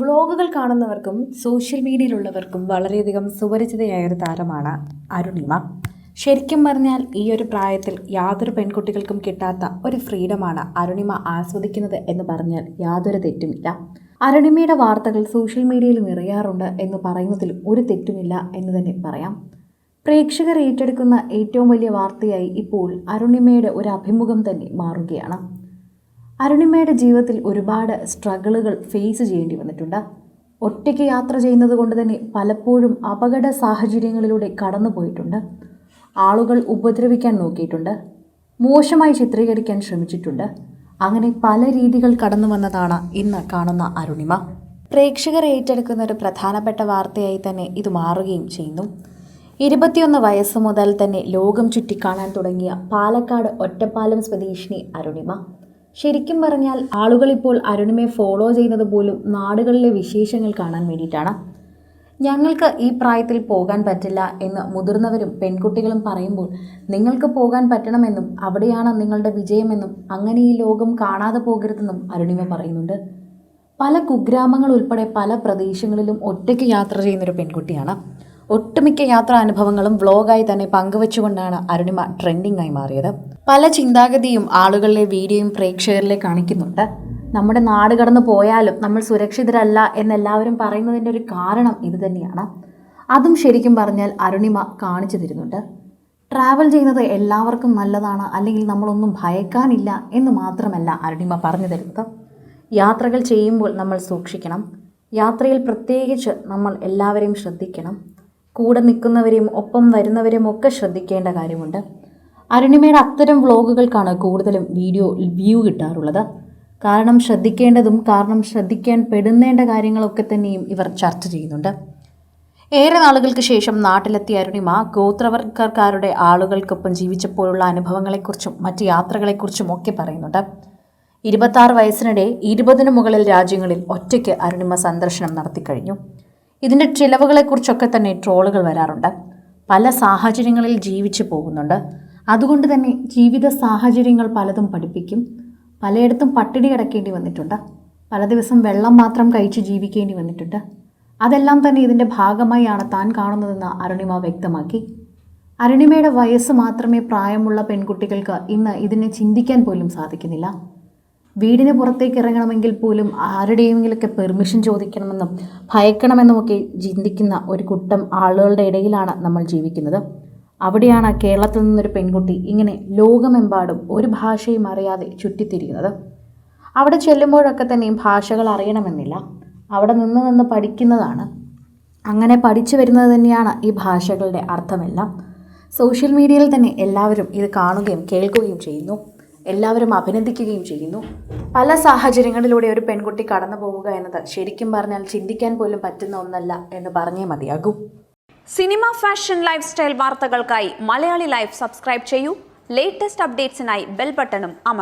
വ്ളോഗുകൾ കാണുന്നവർക്കും social മീഡിയയിലുള്ളവർക്കും വളരെയധികം സുപരിചിതയായ ഒരു താരമാണ് അരുണിമ. ശരിക്കും പറഞ്ഞാൽ ഈ ഒരു പ്രായത്തിൽ യാതൊരു പെൺകുട്ടികൾക്കും കിട്ടാത്ത ഒരു ഫ്രീഡമാണ് അരുണിമ ആസ്വദിക്കുന്നത് എന്ന് പറഞ്ഞാൽ യാതൊരു തെറ്റുമില്ല. അരുണിമയുടെ വാർത്തകൾ സോഷ്യൽ മീഡിയയിൽ നിറയാറുണ്ട് എന്ന് പറയുന്നതിൽ ഒരു തെറ്റുമില്ല എന്ന് തന്നെ പറയാം. പ്രേക്ഷകർ ഏറ്റെടുക്കുന്ന ഏറ്റവും വലിയ വാർത്തയായി ഇപ്പോൾ അരുണിമയുടെ ഒരു അഭിമുഖം തന്നെ മാറുകയാണ്. അരുണിമയുടെ ജീവിതത്തിൽ ഒരുപാട് സ്ട്രഗിളുകൾ ഫേസ് ചെയ്യേണ്ടി വന്നിട്ടുണ്ട്. ഒറ്റയ്ക്ക് യാത്ര ചെയ്യുന്നത് കൊണ്ട് തന്നെ പലപ്പോഴും അപകട സാഹചര്യങ്ങളിലൂടെ കടന്നു പോയിട്ടുണ്ട്. ആളുകൾ ഉപദ്രവിക്കാൻ നോക്കിയിട്ടുണ്ട്. മോശമായി ചിത്രീകരിക്കാൻ ശ്രമിച്ചിട്ടുണ്ട്. അങ്ങനെ പല രീതികൾ കടന്നു വന്നതാണ് ഇന്ന് കാണുന്ന അരുണിമ. പ്രേക്ഷകർ ഏറ്റെടുക്കുന്ന ഒരു പ്രധാനപ്പെട്ട വാർത്തയായി തന്നെ ഇത് മാറുകയും ചെയ്യുന്നു. ഇരുപത്തിയൊന്ന് വയസ്സ് മുതൽ തന്നെ ലോകം ചുറ്റിക്കാണാൻ തുടങ്ങിയ പാലക്കാട് ഒറ്റപ്പാലം സ്വദേശിനി അരുണിമ. ശരിക്കും പറഞ്ഞാൽ ആളുകൾ ഇപ്പോൾ അരുണിമയെ ഫോളോ ചെയ്യുന്നത് പോലും നാടുകളിലെ വിശേഷങ്ങൾ കാണാൻ വേണ്ടിയിട്ടാണ്. ഞങ്ങൾക്ക് ഈ പ്രായത്തിൽ പോകാൻ പറ്റില്ല എന്ന് മുതിർന്നവരും പെൺകുട്ടികളും പറയുമ്പോൾ നിങ്ങൾക്ക് പോകാൻ പറ്റണമെന്നും അവിടെയാണ് നിങ്ങളുടെ വിജയമെന്നും അങ്ങനെ ഈ ലോകം കാണാതെ പോകരുതെന്നും അരുണിമ പറയുന്നുണ്ട്. പല കുഗ്രാമങ്ങൾ ഉൾപ്പെടെ പല പ്രദേശങ്ങളിലും ഒറ്റയ്ക്ക് യാത്ര ചെയ്യുന്നൊരു പെൺകുട്ടിയാണ്. ഒട്ടുമിക്ക യാത്രാ അനുഭവങ്ങളും വ്ളോഗായി തന്നെ പങ്കുവച്ചുകൊണ്ടാണ് അരുണിമ ട്രെൻഡിംഗ് ആയി മാറിയത്. പല ചിന്താഗതിയും ആളുകളിലെ വീഡിയോയും പ്രേക്ഷകരിലെ കാണിക്കുന്നുണ്ട്. നമ്മുടെ നാട് കടന്നു പോയാലും നമ്മൾ സുരക്ഷിതരല്ല എന്നെല്ലാവരും പറയുന്നതിന്റെ ഒരു കാരണം ഇത് തന്നെയാണ്. അതും ശരിക്കും പറഞ്ഞാൽ അരുണിമ കാണിച്ചു തരുന്നുണ്ട്. ട്രാവൽ ചെയ്യുന്നത് എല്ലാവർക്കും നല്ലതാണ് അല്ലെങ്കിൽ നമ്മളൊന്നും ഭയക്കാനില്ല എന്ന് മാത്രമല്ല അരുണിമ പറഞ്ഞു തരുന്നത്. യാത്രകൾ ചെയ്യുമ്പോൾ നമ്മൾ സൂക്ഷിക്കണം. യാത്രയിൽ പ്രത്യേകിച്ച് നമ്മൾ എല്ലാവരെയും ശ്രദ്ധിക്കണം. കൂടെ നിൽക്കുന്നവരെയും ഒപ്പം വരുന്നവരെയും ഒക്കെ ശ്രദ്ധിക്കേണ്ട കാര്യമുണ്ട്. അരുണിമയുടെ അത്തരം വ്ളോഗുകൾക്കാണ് കൂടുതലും വീഡിയോ വ്യൂ കിട്ടാറുള്ളത്. കാരണം ശ്രദ്ധിക്കേണ്ടതും കാരണം ശ്രദ്ധിക്കാൻ പെടുന്നേണ്ട കാര്യങ്ങളൊക്കെ തന്നെയും ഇവർ ചർച്ച ചെയ്യുന്നുണ്ട്. ഏറെ നാളുകൾക്ക് ശേഷം നാട്ടിലെത്തിയ അരുണിമ ഗോത്രവർഗക്കാരുടെ ആളുകൾക്കൊപ്പം ജീവിച്ചപ്പോഴുള്ള അനുഭവങ്ങളെക്കുറിച്ചും മറ്റ് യാത്രകളെക്കുറിച്ചും ഒക്കെ പറയുന്നുണ്ട്. ഇരുപത്താറ് വയസ്സിനിടെ ഇരുപതിനു മുകളിൽ രാജ്യങ്ങളിൽ ഒറ്റയ്ക്ക് അരുണിമ സന്ദർശനം നടത്തിക്കഴിഞ്ഞു. ഇതിന്റെ ചിലവുകളെക്കുറിച്ചൊക്കെ തന്നെ ട്രോളുകൾ വരാറുണ്ട്. പല സാഹചര്യങ്ങളിൽ ജീവിച്ചു പോകുന്നുണ്ട്. അതുകൊണ്ട് തന്നെ ജീവിത സാഹചര്യങ്ങൾ പലതും പഠിപ്പിക്കും. പലയിടത്തും പട്ടിണി കിടക്കേണ്ടി വന്നിട്ടുണ്ട്. പല ദിവസം വെള്ളം മാത്രം കഴിച്ച് ജീവിക്കേണ്ടി വന്നിട്ടുണ്ട്. അതെല്ലാം തന്നെ ഇതിന്റെ ഭാഗമായാണ് താൻ കാണുന്നതെന്ന് അരുണിമ വ്യക്തമാക്കി. അരുണിമയുടെ വയസ്സ് മാത്രമേ പ്രായമുള്ള പെൺകുട്ടികൾക്ക് ഇന്ന് ഇതിനെ ചിന്തിക്കാൻ പോലും സാധിക്കുന്നില്ല. വീടിന് പുറത്തേക്ക് ഇറങ്ങണമെങ്കിൽ പോലും ആരുടെയെങ്കിലൊക്കെ പെർമിഷൻ ചോദിക്കണമെന്നും ഭയക്കണമെന്നുമൊക്കെ ചിന്തിക്കുന്ന ഒരു കൂട്ടം ആളുകളുടെ ഇടയിലാണ് നമ്മൾ ജീവിക്കുന്നത്. അവിടെയാണ് കേരളത്തിൽ നിന്നൊരു പെൺകുട്ടി ഇങ്ങനെ ലോകമെമ്പാടും ഒരു ഭാഷയും അറിയാതെ ചുറ്റിത്തിരിയുന്നത്. അവിടെ ചെല്ലുമ്പോഴൊക്കെ തന്നെയും ഭാഷകൾ അറിയണമെന്നില്ല. അവിടെ നിന്ന് നിന്ന് പഠിക്കുന്നതാണ്. അങ്ങനെ പഠിച്ചു വരുന്നത് തന്നെയാണ് ഈ ഭാഷകളുടെ അർത്ഥമെല്ലാം. സോഷ്യൽ മീഡിയയിൽ തന്നെ എല്ലാവരും ഇത് കാണുകയും കേൾക്കുകയും ചെയ്യുന്നു. എല്ലാവരും അഭിനന്ദിക്കുകയും ചെയ്യുന്നു. പല സാഹചര്യങ്ങളിലൂടെ ഒരു പെൺകുട്ടി കടന്നു പോവുക എന്നത് ശരിക്കും പറഞ്ഞാൽ ചിന്തിക്കാൻ പോലും പറ്റുന്ന ഒന്നല്ല എന്ന് പറഞ്ഞേ മതിയാകൂ. സിനിമ ഫാഷൻ ലൈഫ് സ്റ്റൈൽ വാർത്തകൾക്കായി മലയാളി ലൈഫ് സബ്സ്ക്രൈബ് ചെയ്യൂ. ലേറ്റസ്റ്റ് അപ്ഡേറ്റ്സിനായി ബെൽ ബട്ടണും അമർ